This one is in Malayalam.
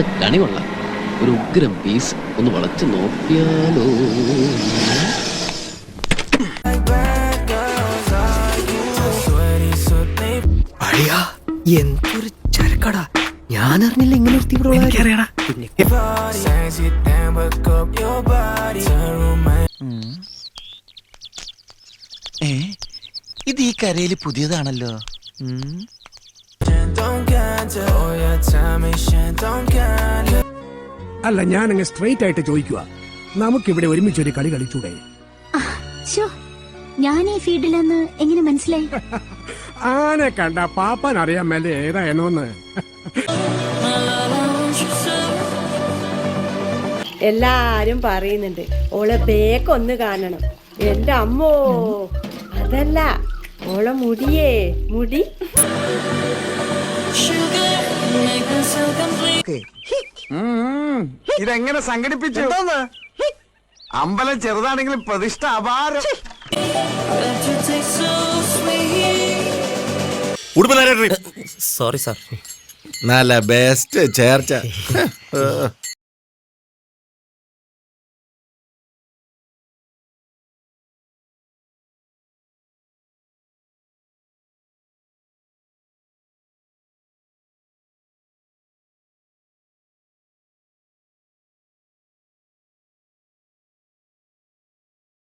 ഇന്നത്തെ കണി കൊള്ളാം. ഒരു ഉഗ്രം പീസ് ഒന്ന് വളച്ചു നോക്കിയാലോ. എന്തൊരു ചരക്കടാ. ഞാൻ അറിഞ്ഞില്ല ഇങ്ങനെ ഒരു ഇത് ഈ കരയിൽ പുതിയതാണല്ലോ. ഉം. ഞാൻ അങ്ങ് സ്ട്രെയിറ്റ് ആയിട്ട് ചോദിക്കുക. നമുക്കിവിടെ ഒരുമിച്ചൊരു കളി കളിച്ചൂടെ? ഞാൻ ഈ ഫീൽഡിലെന്ന് എങ്ങനെ മനസ്സിലായി? ആനെ കണ്ട പാപ്പാൻ അറിയാൻ മേലെ ഏതാ എന്നോന്ന്. എല്ലാരും പറയുന്നുണ്ട് ഓളെ ബേക്ക് ഒന്ന് കാണണം. എന്റെ അമ്മോ അതല്ല ഓളെ മുടിയേ മുടി. ഇതെങ്ങനെ സംഘടിപ്പിച്ചു? അമ്പലം ചെറുതാണെങ്കിലും പ്രതിഷ്ഠ അപാരം. Sorry sir. നല്ല ബെസ്റ്റ് ചേർച്ച.